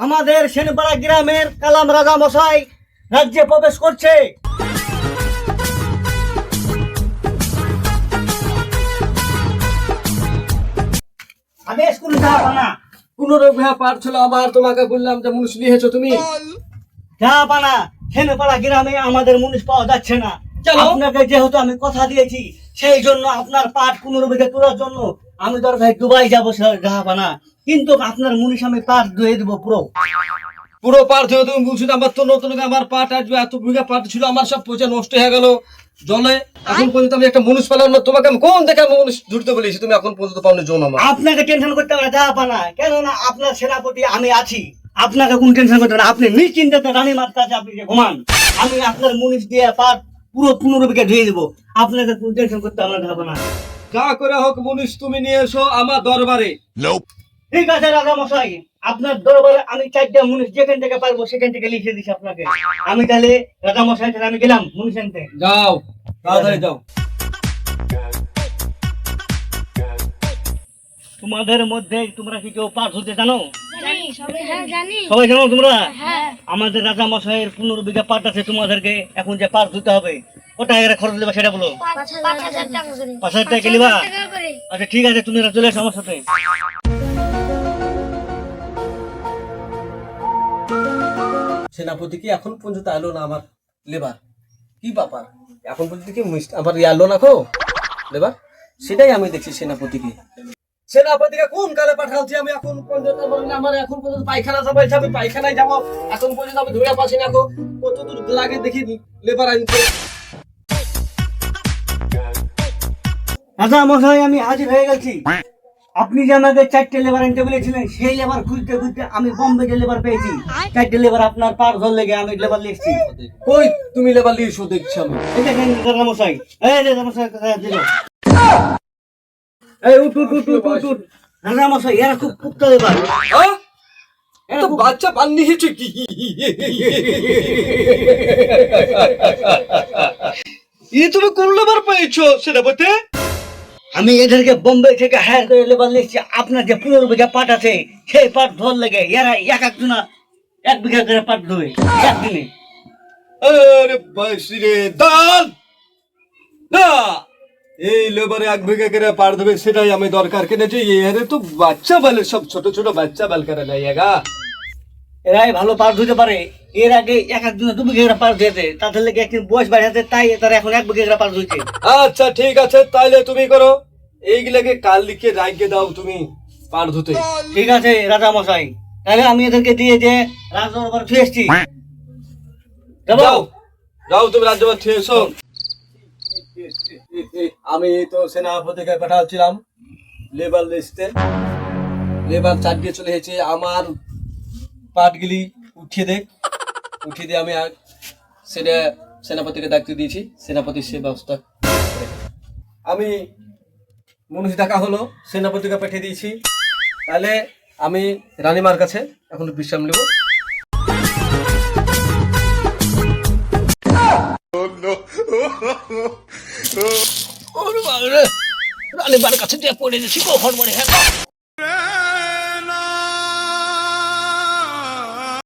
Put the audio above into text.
আমাদের সেনপাড়া গ্রামের কালাম রাজা মশাই রাজ্যে প্রবেশ করছে। স্কুলে না। পাঠ ছিল আমার তোমাকে বললাম যে তুমি। পানা সেনপাড়া গ্রামে আমাদের মুনিশ পাওয়া যাচ্ছে না। চলো। আপনাকে যেহেতু আমি কথা দিয়েছি সেই জন্য আপনার পাঠ তোলার জন্য আমি ভাই দুবাই যাব যাওয়া পানা কিন্তু আপনার মুনিশ আমি পাঠ দিয়ে দেবো পুরো। পুরো পাঠ হয়ে তুমি বলছো আমার তো নতুন আমার পাঠ আসবে এত বিঘা পাঠ ছিল আমার সব পয়সা নষ্ট হয়ে গেল। জলে এখন পর্যন্ত আমি একটা মানুষ পেলাম না তোমাকে আমি কোন দেখে আমি মানুষ ধরতে বলেছি? তুমি এখন পর্যন্ত পাওনি জন আমার। আপনাকে টেনশন করতে হবে না পানা। কেননা আপনার সেনাপতি আমি আছি। আপনাকে কোন টেনশন করতে না। আপনি নিশ্চিন্তে রানীমার কাছে আপনি যে ঘুমান আমি আপনার মুনিশ দিয়ে পাঠ পুরো ধুয়ে দেবো। আপনাকে কোন টেনশন করতে না পানা। যা করে হোক মুনিশ তুমি নিয়ে এসো আমার দরবারে। ঠিক আছে রাজা মশাই। আপনার দরবারে আমি চারটা মুনিশ যেখান থেকে পারব সেখান থেকে লিখে দিচ্ছি আপনাকে। আমি তাহলে রাজা মশাই আমি গেলাম মুনিশ আনতে। যাও তাড়াতাড়ি যাও। তোমাদের মধ্যে তোমরা কি কেউ পাঠ হতে জানো? সবাই হ্যাঁ জানো। তোমরা? হ্যাঁ। আমাদের রাজা মশাইয়ের পনেরো বিঘা পাট আছে তোমাদেরকে এখন যে পাট ধুতে হবে কত টাকা খরচ দেবে সেটা বলো। পাঁচ হাজার টাকা আচ্ছা ঠিক আছে তুমি চলে এসো আমার সাথে। সেনাপতি কি এখন পর্যন্ত এলো না আমার লেবার? কি ব্যাপার? এখন পর্যন্ত কি আমার এলো না কো? লেবার? সেটাই আমি দেখছি সেনাপতিকে। সেনাপতিকে কোন কালে পাঠাচ্ছি আমি এখন পর্যন্ত আমার এখন পর্যন্ত পায়খানা সবাই আমি পায়খানায় যাব। এখন পর্যন্ত আমি ধরে পাচ্ছি না কো। কত দূর লাগে দেখি লেবার আনতে রাজা মশাই, আমি হাজির হয়ে গেছি। আপনি যে আমাকে চারটে লেবার আনতে বলেছিলেন সেই লেবার খুঁজতে খুঁজতে আমি বম্বে যে লেবার পেয়েছি। চারটে লেবার আপনার পার ধর লেগে আমি লেবার লিখছি কই তুমি লেবার লিখছো দেখছি আমি। এই দেখেন রাজা মশাই এই রাজা মশাই দিল। এই উঠ উঠ উঠ উঠ উঠ উঠ। রাজা মশাই এরা খুব পুক্ত লেবার হ্যাঁ? তো বাচ্চা পাননি হয়েছে কি? ই তুমি কোন লেবার পেয়েছ সেনাপতি আমি এদেরকে বোম্বে থেকে হায়ার করে লেবার লিখছি আপনার যে পনেরো বিঘা পাট আছে, সেই পাট ধর লেগে এরা এক একজনা এক বিঘা করে পাট ধোবে একদিনে। রে এই লেবারে এক বিঘা করে পার দেবে সেটাই আমি দরকার কিনেছি। এরে তো বাচ্চা বেলে, সব ছোট ছোট বাচ্চা বেল করে লাইয়েগা এরাই ভালো পাট ধুতে পারে। এর আগে এক একদিনে দু বিঘা পাট ধুয়েছে। তাদের লেগে একদিন বয়স বাড়াতে তাই তারা এখন এক বিঘা পাট ধুইছে আচ্ছা ঠিক আছে তাইলে তুমি করো। এইগুলাকে কাল লিখে রাখিয়ে দাও তুমি পার ধুতে। ঠিক আছে রাজা মশাই তাহলে আমি এদেরকে দিয়ে যে রাজদরবার ছুঁয়ে এসছি। যাব? যাও যাও তুমি রাজ্যবাদ ঠিক এসো। আমি তো সেনাপতিকে পাঠাচ্ছিলাম লেবার লিস্টে। লেবার চারটে চলে এসেছে আমার পাটগুলি উঠিয়ে দেখ উঠিয়ে দিয়ে আমি আর সেটা সেনাপতিকে দায়িত্ব দিয়েছি। সেনাপতি সে ব্যবস্থা আমি মনুষ ডাকা হলো, সেনাপতিকে পাঠিয়ে দিয়েছি। তাহলে আমি রানীমার কাছে এখন বিশ্রাম নেব। রানীবার কাছে দিয়ে পড়ে গেছি, কখন মনে হ্যাঁ?